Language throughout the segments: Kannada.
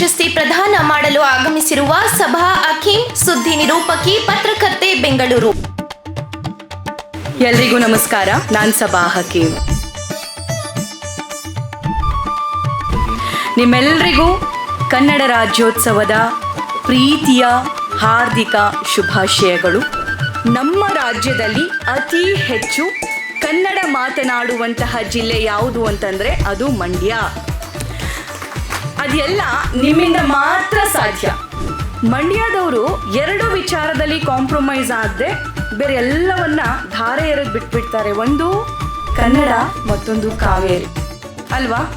ಪ್ರಶಸ್ತಿ ಪ್ರದಾನ ಮಾಡಲು ಆಗಮಿಸಿರುವ ಸಭಾ ಅಖೀಂ ಸುದ್ದಿ ನಿರೂಪಕಿ, ಪತ್ರಕರ್ತೆ ಬೆಂಗಳೂರು. ಎಲ್ರಿಗೂ ನಮಸ್ಕಾರ. ನಾನ್ ಸಭಾ ಹಕೀಂ ನಿಮ್ಮೆಲ್ಲರಿಗೂ ಕನ್ನಡ ರಾಜ್ಯೋತ್ಸವದ ಪ್ರೀತಿಯ ಹಾರ್ದಿಕ ಶುಭಾಶಯಗಳು. ನಮ್ಮ ರಾಜ್ಯದಲ್ಲಿ ಅತಿ ಹೆಚ್ಚು ಕನ್ನಡ ಮಾತನಾಡುವಂತಹ ಜಿಲ್ಲೆ ಯಾವುದು ಅಂತಂದರೆ ಅದು ಮಂಡ್ಯ. ಅದೆಲ್ಲ ನಿಮ್ಮಿಂದ ಮಾತ್ರ ಸಾಧ್ಯ. ಮಂಡ್ಯದವರು ಎರಡು ವಿಚಾರದಲ್ಲಿ ಕಾಂಪ್ರಮೈಸ್ ಆದ್ರೆ ಬೇರೆ ಎಲ್ಲವನ್ನ ಧಾರೆ ಎರೆದು ಬಿಟ್ಬಿಡ್ತಾರೆ. ಒಂದು ಕನ್ನಡ, ಮತ್ತೊಂದು ಕಾವೇರಿ. ಅಲ್ವಾ?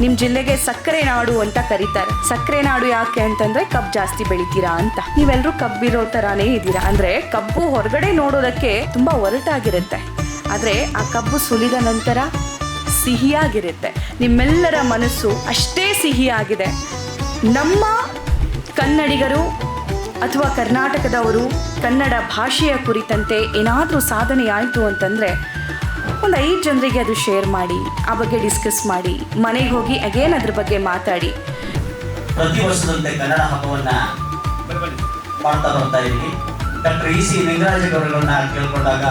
ನಿಮ್ಮ ಜಿಲ್ಲೆಗೆ ಸಕ್ಕರೆ ನಾಡು ಅಂತ ಕರೀತಾರೆ. ಸಕ್ಕರೆ ನಾಡು ಯಾಕೆ ಅಂತಂದ್ರೆ ಕಬ್ಬು ಜಾಸ್ತಿ ಬೆಳಿತೀರಾ ಅಂತ. ನೀವೆಲ್ಲರೂ ಕಬ್ಬಿರೋ ತರಾನೇ ಇದ್ದೀರಾ? ಅಂದ್ರೆ ಕಬ್ಬು ಹೊರಗಡೆ ನೋಡೋದಕ್ಕೆ ತುಂಬಾ ಒರಟಾಗಿರುತ್ತೆ. ಆದ್ರೆ ಆ ಕಬ್ಬು ಸುಲಿದ ನಂತರ ಸಿಹಿಯಾಗಿರುತ್ತೆ. ನಿಮ್ಮೆಲ್ಲರ ಮನಸ್ಸು ಅಷ್ಟೇ ಸಿಹಿಯಾಗಿದೆ. ನಮ್ಮ ಕನ್ನಡಿಗರು ಅಥವಾ ಕರ್ನಾಟಕದವರು ಕನ್ನಡ ಭಾಷೆಯ ಕುರಿತಂತೆ ಏನಾದರೂ ಸಾಧನೆ ಆಯಿತು ಅಂತಂದರೆ ಒಂದು ಐದು ಜನರಿಗೆ ಅದು ಶೇರ್ ಮಾಡಿ, ಆ ಬಗ್ಗೆ ಡಿಸ್ಕಸ್ ಮಾಡಿ, ಮನೆಗೆ ಹೋಗಿ ಅಗೇನ್ ಅದ್ರ ಬಗ್ಗೆ ಮಾತಾಡಿ. ಪ್ರತಿ ವರ್ಷದಂತೆ ಕನ್ನಡ ಹಬ್ಬವನ್ನ ಮಾಡ್ತಾ ಬರ್ತಾ ಇದ್ದೀವಿ ಡಾಕ್ಟರ್ ಇ ಸಿ ಲಿಂಗರಾಜ್ ಅವರುಗಳನ್ನ ಕೇಳ್ಕೊಂಡಾಗ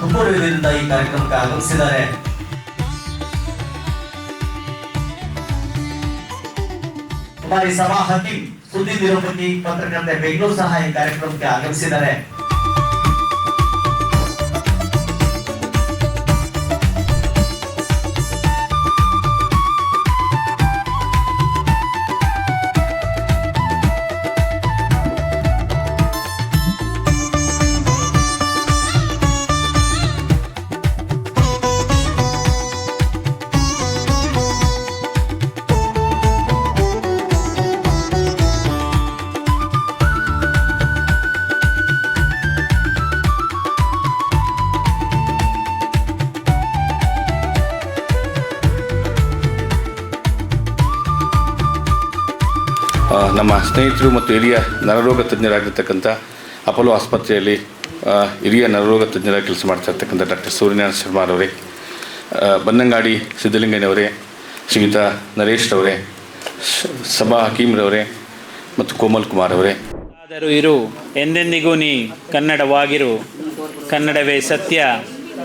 ತುಂಬ ಈ ಕಾರ್ಯಕ್ರಮಕ್ಕೆ ಆಗಮಿಸಿದ್ದಾರೆ. ಕುಮಾರಿ ಸಭಾ ಹಕೀಂ ಸುದ್ದಿ ನಿರೂಪಕಿ ಪತ್ರಕರ್ತೆ ಬೆಂಗಳೂರು ಸಹ ಈ ಕಾರ್ಯಕ್ರಮಕ್ಕೆ ಆಗಮಿಸಿದ್ದಾರೆ. ನಮ್ಮ ಸ್ನೇಹಿತರು ಮತ್ತು ಹಿರಿಯ ನರರೋಗ ತಜ್ಞರಾಗಿರ್ತಕ್ಕಂಥ ಅಪೋಲೋ ಆಸ್ಪತ್ರೆಯಲ್ಲಿ ಹಿರಿಯ ನರರೋಗ ತಜ್ಞರಾಗಿ ಕೆಲಸ ಮಾಡ್ತಾ ಇರ್ತಕ್ಕಂಥ ಡಾಕ್ಟರ್ ಸೂರ್ಯನಾರಾಯಣ ಶರ್ಮಾರವರೇ ಬನ್ನಂಗಾಡಿ ಸಿದ್ದಲಿಂಗಯ್ಯನವರೇ, ಶ್ರೀಯುತ ನರೇಶ್ ರವರೇ ಸಭಾ ಹಕೀಮ್ರವರೇ ಮತ್ತು ಕೋಮಲ್ ಕುಮಾರ್ ಅವರೇ ಆದರೂ ಇರು, ಎಂದೆಂದಿಗೂ ನೀ ಕನ್ನಡವಾಗಿರು. ಕನ್ನಡವೇ ಸತ್ಯ,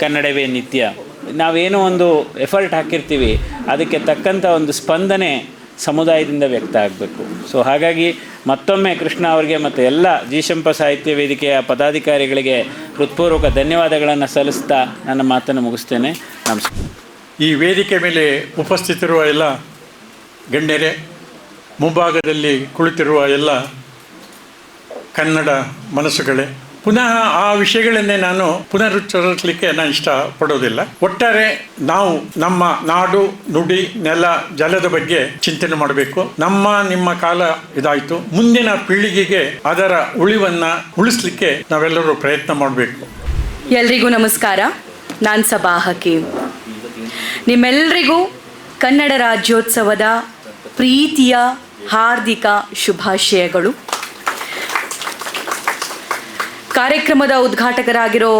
ಕನ್ನಡವೇ ನಿತ್ಯ. ನಾವೇನೋ ಒಂದು ಎಫರ್ಟ್ ಹಾಕಿರ್ತೀವಿ. ಅದಕ್ಕೆ ತಕ್ಕಂಥ ಒಂದು ಸ್ಪಂದನೆ ಸಮುದಾಯದಿಂದ ವ್ಯಕ್ತ ಆಗಬೇಕು. ಸೊ ಹಾಗಾಗಿ ಮತ್ತೊಮ್ಮೆ ಕೃಷ್ಣ ಅವರಿಗೆ ಮತ್ತು ಎಲ್ಲ ಜೀಶಂಪ ಸಾಹಿತ್ಯ ವೇದಿಕೆಯ ಪದಾಧಿಕಾರಿಗಳಿಗೆ ಹೃತ್ಪೂರ್ವಕ ಧನ್ಯವಾದಗಳನ್ನು ಸಲ್ಲಿಸ್ತಾ ನನ್ನ ಮಾತನ್ನು ಮುಗಿಸ್ತೇನೆ. ನಮಸ್ಕಾರ. ಈ ವೇದಿಕೆ ಮೇಲೆ ಉಪಸ್ಥಿತಿರುವ ಎಲ್ಲ ಗಣ್ಯರೇ, ಮುಂಭಾಗದಲ್ಲಿ ಕುಳಿತಿರುವ ಎಲ್ಲ ಕನ್ನಡ ಮನಸ್ಸುಗಳೇ ಪುನಃ ಆ ವಿಷಯಗಳನ್ನೇ ನಾನು ಪುನರುಚ್ಚರಿಸಲಿಕ್ಕೆ ನಾನು ಇಷ್ಟಪಡೋದಿಲ್ಲ. ಒಟ್ಟಾರೆ ನಾವು ನಮ್ಮ ನಾಡು, ನುಡಿ, ನೆಲ, ಜಲದ ಬಗ್ಗೆ ಚಿಂತನೆ ಮಾಡಬೇಕು. ನಮ್ಮ, ನಿಮ್ಮ ಕಾಲ ಇದಾಯಿತು. ಮುಂದಿನ ಪೀಳಿಗೆಗೆ ಅದರ ಉಳಿವನ್ನ ಉಳಿಸ್ಲಿಕ್ಕೆ ನಾವೆಲ್ಲರೂ ಪ್ರಯತ್ನ ಮಾಡಬೇಕು. ಎಲ್ರಿಗೂ ನಮಸ್ಕಾರ. ನಾನು ಸಭಾ ನಿಮ್ಮೆಲ್ಲರಿಗೂ ಕನ್ನಡ ರಾಜ್ಯೋತ್ಸವದ ಪ್ರೀತಿಯ ಹಾರ್ದಿಕ ಶುಭಾಶಯಗಳು. ಕಾರ್ಯಕ್ರಮದ ಉದ್ಘಾಟಕರಾಗಿರೋ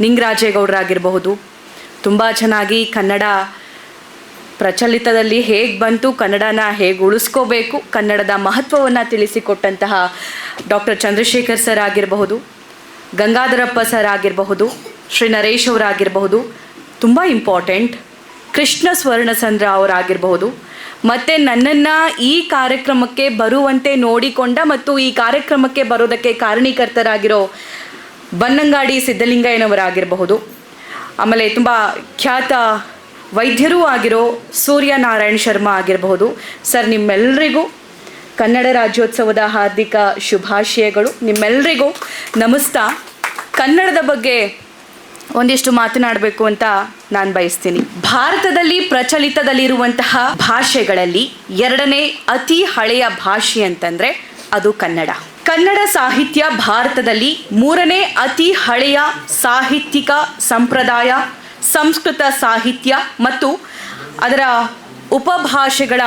ನಿಂಗರಾಜೇಗೌಡರಾಗಿರಬಹುದು. ತುಂಬ ಚೆನ್ನಾಗಿ ಕನ್ನಡ ಪ್ರಚಲಿತದಲ್ಲಿ ಹೇಗೆ ಬಂತು, ಕನ್ನಡನ ಹೇಗೆ ಉಳಿಸ್ಕೋಬೇಕು, ಕನ್ನಡದ ಮಹತ್ವವನ್ನು ತಿಳಿಸಿಕೊಟ್ಟಂತಹ ಡಾಕ್ಟರ್ ಚಂದ್ರಶೇಖರ್ ಸರ್ ಆಗಿರಬಹುದು, ಗಂಗಾಧರಪ್ಪ ಸರ್ ಆಗಿರಬಹುದು, ಶ್ರೀ ನರೇಶ್ ಅವರಾಗಿರಬಹುದು, ತುಂಬ ಇಂಪಾರ್ಟೆಂಟ್ ಕೃಷ್ಣ ಸ್ವರ್ಣಚಂದ್ರ ಅವರಾಗಿರಬಹುದು. ಮತ್ತು ನನ್ನನ್ನು ಈ ಕಾರ್ಯಕ್ರಮಕ್ಕೆ ಬರುವಂತೆ ನೋಡಿಕೊಂಡ ಮತ್ತು ಈ ಕಾರ್ಯಕ್ರಮಕ್ಕೆ ಬರೋದಕ್ಕೆ ಕಾರಣೀಕರ್ತರಾಗಿರೋ ಬನ್ನಂಗಾಡಿ ಸಿದ್ದಲಿಂಗಯ್ಯನವರಾಗಿರಬಹುದು ಆಮೇಲೆ ತುಂಬ ಖ್ಯಾತ ವೈದ್ಯರೂ ಆಗಿರೋ ಸೂರ್ಯನಾರಾಯಣ್ ಶರ್ಮಾ ಆಗಿರಬಹುದು. ಸರ್ ನಿಮ್ಮೆಲ್ಲರಿಗೂ ಕನ್ನಡ ರಾಜ್ಯೋತ್ಸವದ ಹಾರ್ದಿಕ ಶುಭಾಶಯಗಳು. ನಿಮ್ಮೆಲ್ಲರಿಗೂ ನಮಸ್ತಾ. ಕನ್ನಡದ ಬಗ್ಗೆ ಒಂದಿಷ್ಟು ಮಾತನಾಡಬೇಕು ಅಂತ ನಾನು ಬಯಸ್ತೀನಿ. ಭಾರತದಲ್ಲಿ ಪ್ರಚಲಿತದಲ್ಲಿರುವಂತಹ ಭಾಷೆಗಳಲ್ಲಿ ಎರಡನೇ ಅತಿ ಹಳೆಯ ಭಾಷೆ ಅಂತಂದ್ರೆ ಅದು ಕನ್ನಡ. ಕನ್ನಡ ಸಾಹಿತ್ಯ ಭಾರತದಲ್ಲಿ ಮೂರನೇ ಅತಿ ಹಳೆಯ ಸಾಹಿತ್ಯಿಕ ಸಂಪ್ರದಾಯ, ಸಂಸ್ಕೃತ ಸಾಹಿತ್ಯ ಮತ್ತು ಅದರ ಉಪಭಾಷೆಗಳ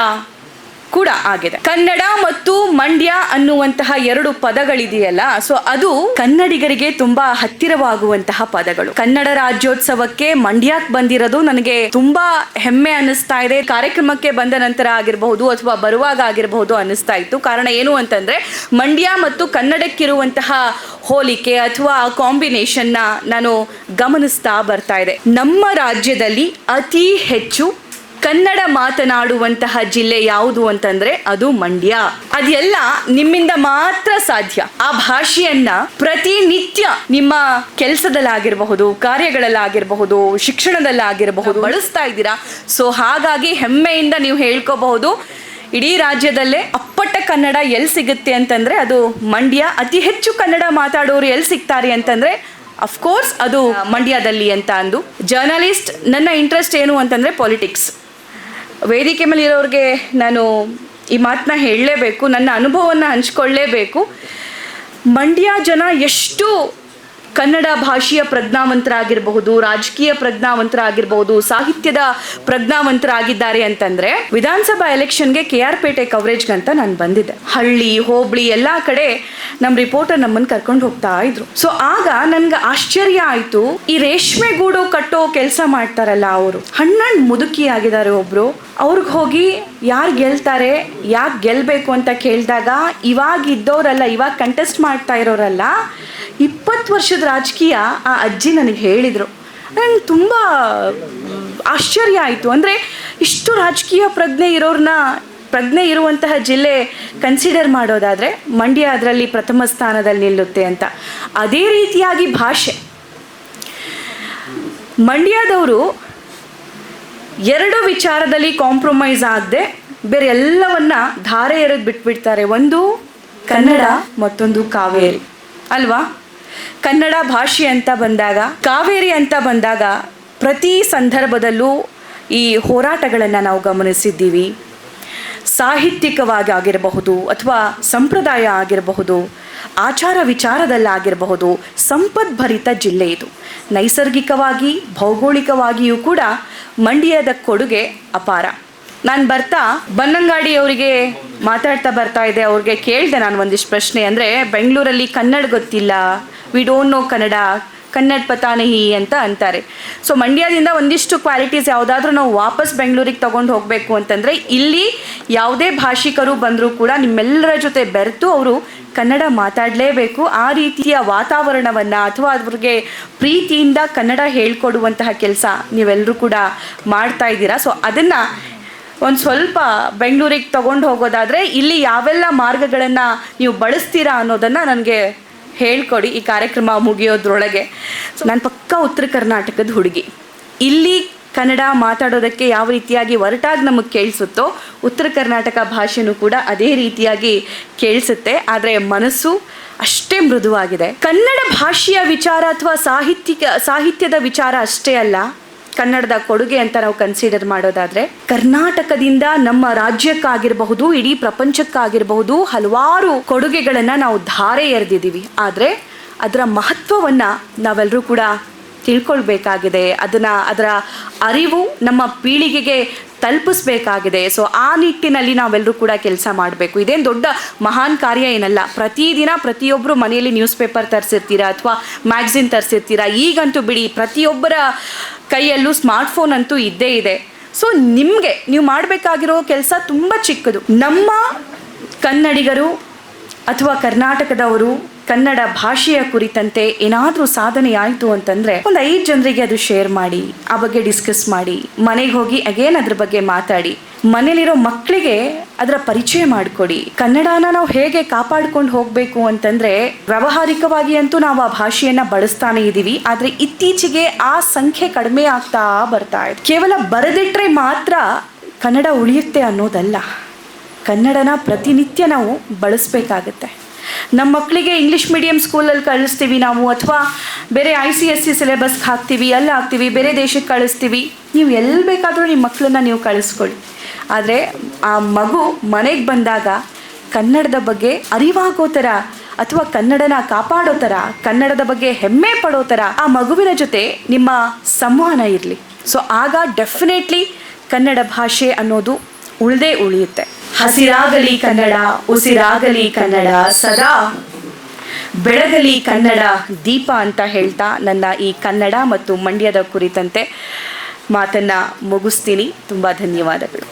ಕೂಡ ಆಗಿದೆ. ಕನ್ನಡ ಮತ್ತು ಮಂಡ್ಯ ಅನ್ನುವಂತಹ ಎರಡು ಪದಗಳಿದೆಯಲ್ಲ, ಸೊ ಅದು ಕನ್ನಡಿಗರಿಗೆ ತುಂಬಾ ಹತ್ತಿರವಾಗುವಂತಹ ಪದಗಳು. ಕನ್ನಡ ರಾಜ್ಯೋತ್ಸವಕ್ಕೆ ಮಂಡ್ಯಕ್ಕೆ ಬಂದಿರೋದು ನನಗೆ ತುಂಬಾ ಹೆಮ್ಮೆ ಅನಿಸ್ತಾ ಇದೆ. ಕಾರ್ಯಕ್ರಮಕ್ಕೆ ಬಂದ ನಂತರ ಆಗಿರಬಹುದು ಅಥವಾ ಬರುವಾಗ ಆಗಿರಬಹುದು ಅನ್ನಿಸ್ತಾ ಇತ್ತು. ಕಾರಣ ಏನು ಅಂತಂದ್ರೆ, ಮಂಡ್ಯ ಮತ್ತು ಕನ್ನಡಕ್ಕಿರುವಂತಹ ಹೋಲಿಕೆ ಅಥವಾ ಕಾಂಬಿನೇಷನ್ನ ನಾನು ಗಮನಿಸ್ತಾ ಬರ್ತಾ ಇದೆ. ನಮ್ಮ ರಾಜ್ಯದಲ್ಲಿ ಅತಿ ಹೆಚ್ಚು ಕನ್ನಡ ಮಾತನಾಡುವಂತಹ ಜಿಲ್ಲೆ ಯಾವುದು ಅಂತಂದ್ರೆ ಅದು ಮಂಡ್ಯ. ಅದೆಲ್ಲ ನಿಮ್ಮಿಂದ ಮಾತ್ರ ಸಾಧ್ಯ. ಆ ಭಾಷೆಯನ್ನ ಪ್ರತಿನಿತ್ಯ ನಿಮ್ಮ ಕೆಲಸದಲ್ಲಾಗಿರಬಹುದು ಕಾರ್ಯಗಳಲ್ಲಾಗಿರಬಹುದು ಶಿಕ್ಷಣದಲ್ಲಾಗಿರಬಹುದು ಬಳಸ್ತಾ ಇದ್ದೀರಾ? ಸೊ ಹಾಗಾಗಿ ಹೆಮ್ಮೆಯಿಂದ ನೀವು ಹೇಳ್ಕೋಬಹುದು ಇಡೀ ರಾಜ್ಯದಲ್ಲೇ ಅಪ್ಪಟ್ಟ ಕನ್ನಡ ಎಲ್ಲಿ ಸಿಗುತ್ತೆ ಅಂತಂದ್ರೆ ಅದು ಮಂಡ್ಯ. ಅತಿ ಹೆಚ್ಚು ಕನ್ನಡ ಮಾತಾಡೋರು ಎಲ್ಲಿ ಸಿಗ್ತಾರೆ ಅಂತಂದ್ರೆ ಅಫ್ಕೋರ್ಸ್ ಅದು ಮಂಡ್ಯದಲ್ಲಿ ಅಂತ ಅಂದು. ಜರ್ನಲಿಸ್ಟ್ ನನ್ನ ಇಂಟ್ರೆಸ್ಟ್ ಏನು ಅಂತಂದ್ರೆ ಪಾಲಿಟಿಕ್ಸ್ ವೇದಿಕೆ ಮೇಲೆ ಇರೋರಿಗೆ ನಾನು ಈ ಮಾತನ್ನ ಹೇಳಲೇಬೇಕು ನನ್ನ ಅನುಭವವನ್ನು ಹಂಚ್ಕೊಳ್ಳೇಬೇಕು ಮಂಡ್ಯ ಜನ ಎಷ್ಟು ಕನ್ನಡ ಭಾಷೆಯ ಪ್ರಜ್ಞಾವಂತರಾಗಿರಬಹುದು, ರಾಜಕೀಯ ಪ್ರಜ್ಞಾವಂತರಾಗಿರಬಹುದು, ಸಾಹಿತ್ಯದ ಪ್ರಜ್ಞಾವಂತರಾಗಿದ್ದಾರೆ ಅಂತಂದ್ರೆ ವಿಧಾನಸಭಾ ಎಲೆಕ್ಷನ್ಗೆ ಕೆ ಆರ್ ಪೇಟೆ ಕವರೇಜ್ಗಂತ ನಾನು ಬಂದಿದ್ದೆ. ಹಳ್ಳಿ, ಹೋಬಳಿ ಎಲ್ಲ ಕಡೆ ನಮ್ಮ ರಿಪೋರ್ಟರ್ ನಮ್ಮನ್ನು ಕರ್ಕೊಂಡು ಹೋಗ್ತಾ ಇದ್ರು. ಸೊ ಆಗ ನನ್ಗೆ ಆಶ್ಚರ್ಯ ಆಯ್ತು, ಈ ರೇಷ್ಮೆ ಗೂಡು ಕಟ್ಟೋ ಕೆಲಸ ಮಾಡ್ತಾರಲ್ಲ ಅವರು. ಹಣ್ಣಣ್ಣು ಮುದುಕಿ ಆಗಿದ್ದಾರೆ ಒಬ್ರು. ಅವ್ರಿಗೆ ಹೋಗಿ ಯಾರು ಗೆಲ್ತಾರೆ, ಯಾಕೆ ಗೆಲ್ಬೇಕು ಅಂತ ಕೇಳಿದಾಗ ಇವಾಗ ಇದ್ದವರಲ್ಲ ಇವಾಗ ಕಂಟೆಸ್ಟ್ ಮಾಡ್ತಾ ಇರೋರಲ್ಲ, ಇಪ್ಪತ್ತು ವರ್ಷದ ರಾಜಕೀಯ, ಆ ಅಜ್ಜಿ ನನಗೆ ಹೇಳಿದರು. ನಂಗೆ ತುಂಬ ಆಶ್ಚರ್ಯ ಆಯಿತು. ಅಂದರೆ ಇಷ್ಟು ರಾಜಕೀಯ ಪ್ರಜ್ಞೆ ಇರೋರನ್ನ ಪ್ರಜ್ಞೆ ಇರುವಂತಹ ಜಿಲ್ಲೆ ಕನ್ಸಿಡರ್ ಮಾಡೋದಾದರೆ ಮಂಡ್ಯ ಅದರಲ್ಲಿ ಪ್ರಥಮ ಸ್ಥಾನದಲ್ಲಿ ನಿಲ್ಲುತ್ತೆ ಅಂತ. ಅದೇ ರೀತಿಯಾಗಿ ಭಾಷೆ. ಮಂಡ್ಯದವರು ಎರಡು ವಿಚಾರದಲ್ಲಿ ಕಾಂಪ್ರಮೈಸ್ ಆಗದೆ ಬೇರೆ ಎಲ್ಲವನ್ನ ಧಾರೆ ಎರೆದು ಬಿಟ್ಬಿಡ್ತಾರೆ. ಒಂದು ಕನ್ನಡ, ಮತ್ತೊಂದು ಕಾವೇರಿ. ಅಲ್ವಾ? ಕನ್ನಡ ಭಾಷೆ ಅಂತ ಬಂದಾಗ, ಕಾವೇರಿ ಅಂತ ಬಂದಾಗ ಪ್ರತಿ ಸಂದರ್ಭದಲ್ಲೂ ಈ ಹೋರಾಟಗಳನ್ನು ನಾವು ಗಮನಿಸಿದ್ದೀವಿ. ಸಾಹಿತ್ಯಿಕವಾಗಿ ಆಗಿರಬಹುದು ಅಥವಾ ಸಂಪ್ರದಾಯ ಆಗಿರಬಹುದು, ಆಚಾರ ವಿಚಾರದಲ್ಲಾಗಿರಬಹುದು ಸಂಪದ್ಭರಿತ ಜಿಲ್ಲೆ ಇದು. ನೈಸರ್ಗಿಕವಾಗಿ, ಭೌಗೋಳಿಕವಾಗಿಯೂ ಕೂಡ ಮಂಡ್ಯದ ಕೊಡುಗೆ ಅಪಾರ. ನಾನು ಬರ್ತಾ, ಬನ್ನಂಗಾಡಿ ಅವರಿಗೆ ಮಾತಾಡ್ತಾ ಬರ್ತಾ ಇದೆ ಅವ್ರಿಗೆ ಕೇಳಿದೆ ನಾನು ಒಂದಿಷ್ಟು ಪ್ರಶ್ನೆ. ಅಂದರೆ, ಬೆಂಗಳೂರಲ್ಲಿ ಕನ್ನಡ ಗೊತ್ತಿಲ್ಲ we don't know Kannada Kannada ಪತಾನಹಿ ಅಂತ ಅಂತಾರೆ. ಸೊ ಮಂಡ್ಯದಿಂದ ಒಂದಿಷ್ಟು ಕ್ವಾಲಿಟೀಸ್ ಯಾವುದಾದ್ರೂ ನಾವು ವಾಪಸ್ ಬೆಂಗಳೂರಿಗೆ ತಗೊಂಡು ಹೋಗಬೇಕು ಅಂತಂದರೆ ಇಲ್ಲಿ ಯಾವುದೇ ಭಾಷಿಕರು ಬಂದರೂ ಕೂಡ ನಿಮ್ಮೆಲ್ಲರ ಜೊತೆ ಬೆರೆತು ಅವರು ಕನ್ನಡ ಮಾತಾಡಲೇಬೇಕು. ಆ ರೀತಿಯ ವಾತಾವರಣವನ್ನು ಅಥವಾ ಅವ್ರಿಗೆ ಪ್ರೀತಿಯಿಂದ ಕನ್ನಡ ಹೇಳ್ಕೊಡುವಂತಹ ಕೆಲಸ ನೀವೆಲ್ಲರೂ ಕೂಡ ಮಾಡ್ತಾ ಇದ್ದೀರಾ. ಸೊ ಅದನ್ನು ಒಂದು ಸ್ವಲ್ಪ ಬೆಂಗಳೂರಿಗೆ ತಗೊಂಡು ಹೋಗೋದಾದರೆ ಇಲ್ಲಿ ಯಾವೆಲ್ಲ ಮಾರ್ಗಗಳನ್ನು ನೀವು ಬಳಸ್ತೀರಾ ಅನ್ನೋದನ್ನು ನನಗೆ ಹೇಳ್ಕೊಡಿ ಈ ಕಾರ್ಯಕ್ರಮ ಮುಗಿಯೋದ್ರೊಳಗೆ. ಸೊ ನಾನು ಪಕ್ಕ ಉತ್ತರ ಕರ್ನಾಟಕದ ಹುಡುಗಿ. ಇಲ್ಲಿ ಕನ್ನಡ ಮಾತಾಡೋದಕ್ಕೆ ಯಾವ ರೀತಿಯಾಗಿ ಒರಟಾಗಿ ನಮಗೆ ಕೇಳಿಸುತ್ತೋ ಉತ್ತರ ಕರ್ನಾಟಕ ಭಾಷೆನೂ ಕೂಡ ಅದೇ ರೀತಿಯಾಗಿ ಕೇಳಿಸುತ್ತೆ. ಆದರೆ ಮನಸ್ಸು ಅಷ್ಟೇ ಮೃದುವಾಗಿದೆ. ಕನ್ನಡ ಭಾಷೆಯ ವಿಚಾರ ಅಥವಾ ಸಾಹಿತ್ಯಿಕ, ಸಾಹಿತ್ಯದ ವಿಚಾರ ಅಷ್ಟೇ ಅಲ್ಲ. ಕನ್ನಡದ ಕೊಡುಗೆ ಅಂತ ನಾವು ಕನ್ಸಿಡರ್ ಮಾಡೋದಾದ್ರೆ, ಕರ್ನಾಟಕದಿಂದ ನಮ್ಮ ರಾಜ್ಯಕ್ಕಾಗಿರಬಹುದು, ಇಡೀ ಪ್ರಪಂಚಕ್ಕಾಗಿರಬಹುದು ಹಲವಾರು ಕೊಡುಗೆಗಳನ್ನು ನಾವು ಧಾರೆ ಎರೆದಿದ್ದೀವಿ ಆದರೆ, ಅದರ ಮಹತ್ವವನ್ನ ನಾವೆಲ್ಲರೂ ಕೂಡ ತಿಳ್ಕೊಳ್ಬೇಕಾಗಿದೆ. ಅದನ್ನ, ಅದರ ಅರಿವು ನಮ್ಮ ಪೀಳಿಗೆಗೆ ತಲುಪಿಸ್ಬೇಕಾಗಿದೆ. ಸೊ ಆ ನಿಟ್ಟಿನಲ್ಲಿ ನಾವೆಲ್ಲರೂ ಕೂಡ ಕೆಲಸ ಮಾಡಬೇಕು. ಇದೇನು ದೊಡ್ಡ ಮಹಾನ್ ಕಾರ್ಯ ಏನಲ್ಲ. ಪ್ರತಿದಿನ ಪ್ರತಿಯೊಬ್ಬರು ಮನೆಯಲ್ಲಿ ನ್ಯೂಸ್ ಪೇಪರ್ ತರಿಸಿರ್ತೀರಾ ಅಥವಾ ಮ್ಯಾಗ್ಝಿನ್ ತರಿಸಿರ್ತೀರಾ? ಈಗಂತೂ ಬಿಡಿ, ಪ್ರತಿಯೊಬ್ಬರ ಕೈಯಲ್ಲೂ ಸ್ಮಾರ್ಟ್ಫೋನ್ ಅಂತೂ ಇದ್ದೇ ಇದೆ. ಸೊ ನಿಮಗೆ ನೀವು ಮಾಡಬೇಕಾಗಿರೋ ಕೆಲಸ ತುಂಬ ಚಿಕ್ಕದು. ನಮ್ಮ ಕನ್ನಡಿಗರು ಅಥವಾ ಕರ್ನಾಟಕದವರು ಕನ್ನಡ ಭಾಷೆಯ ಕುರಿತಂತೆ ಏನಾದರೂ ಸಾಧನೆ ಆಯಿತು ಅಂತಂದರೆ ಒಂದು ಐದು ಜನರಿಗೆ ಅದು ಶೇರ್ ಮಾಡಿ, ಆ ಬಗ್ಗೆ ಡಿಸ್ಕಸ್ ಮಾಡಿ, ಮನೆಗೆ ಹೋಗಿ ಅಗೇನ್ ಅದ್ರ ಬಗ್ಗೆ ಮಾತಾಡಿ. ಮನೇಲಿರೋ ಮಕ್ಕಳಿಗೆ ಅದರ ಪರಿಚಯ ಮಾಡಿಕೊಡಿ. ಕನ್ನಡನ ನಾವು ಹೇಗೆ ಕಾಪಾಡ್ಕೊಂಡು ಹೋಗಬೇಕು ಅಂತಂದರೆ ವ್ಯಾವಹಾರಿಕವಾಗಿ ಅಂತೂ ನಾವು ಆ ಭಾಷೆಯನ್ನು ಬಳಸ್ತಾನೆ ಇದ್ದೀವಿ, ಆದರೆ ಇತ್ತೀಚೆಗೆ ಆ ಸಂಖ್ಯೆ ಕಡಿಮೆ ಆಗ್ತಾ ಬರ್ತಾ ಇದೆ. ಕೇವಲ ಬರೆದಿಟ್ಟರೆ ಮಾತ್ರ ಕನ್ನಡ ಉಳಿಯುತ್ತೆ ಅನ್ನೋದಲ್ಲ. ಕನ್ನಡನ ಪ್ರತಿನಿತ್ಯ ನಾವು ಬಳಸಬೇಕಾಗತ್ತೆ. ನಮ್ಮ ಮಕ್ಕಳಿಗೆ ಇಂಗ್ಲೀಷ್ ಮೀಡಿಯಂ ಸ್ಕೂಲಲ್ಲಿ ಕಳಿಸ್ತೀವಿ ನಾವು, ಅಥವಾ ಬೇರೆ ಐ ಸಿ ಎಸ್ ಸಿ ಸಿಲೆಬಸ್ಗೆ ಹಾಕ್ತೀವಿ, ಅಲ್ಲಿ ಹಾಕ್ತೀವಿ, ಬೇರೆ ದೇಶಕ್ಕೆ ಕಳಿಸ್ತೀವಿ. ನೀವು ಎಲ್ಲಿ ಬೇಕಾದರೂ ನಿಮ್ಮ ಮಕ್ಕಳನ್ನ ನೀವು ಕಳಿಸ್ಕೊಳ್ಳಿ ಆದರೆ ಆ ಮಗು ಮನೆಗೆ ಬಂದಾಗ ಕನ್ನಡದ ಬಗ್ಗೆ ಅರಿವಾಗೋ ಥರ ಅಥವಾ ಕನ್ನಡನ ಕಾಪಾಡೋ ಥರ, ಕನ್ನಡದ ಬಗ್ಗೆ ಹೆಮ್ಮೆ ಪಡೋ ಥರ ಆ ಮಗುವಿನ ಜೊತೆ ನಿಮ್ಮ ಸಂವಹನ ಇರಲಿ. ಸೊ ಆಗ ಡೆಫಿನೆಟ್ಲಿ ಕನ್ನಡ ಭಾಷೆ ಅನ್ನೋದು ಉಳ್ದೇ ಉಳಿಯುತ್ತೆ. ಹಸಿರಾಗಲಿ ಕನ್ನಡ, ಉಸಿರಾಗಲಿ ಕನ್ನಡ, ಸದಾ ಬೆಳಗಲಿ ಕನ್ನಡ ದೀಪ ಅಂತ ಹೇಳ್ತಾ ನನ್ನ ಈ ಕನ್ನಡ ಮತ್ತು ಮಂಡ್ಯದ ಕುರಿತಂತೆ ಮಾತನ್ನು ಮುಗಿಸ್ತೀನಿ. ತುಂಬ ಧನ್ಯವಾದಗಳು.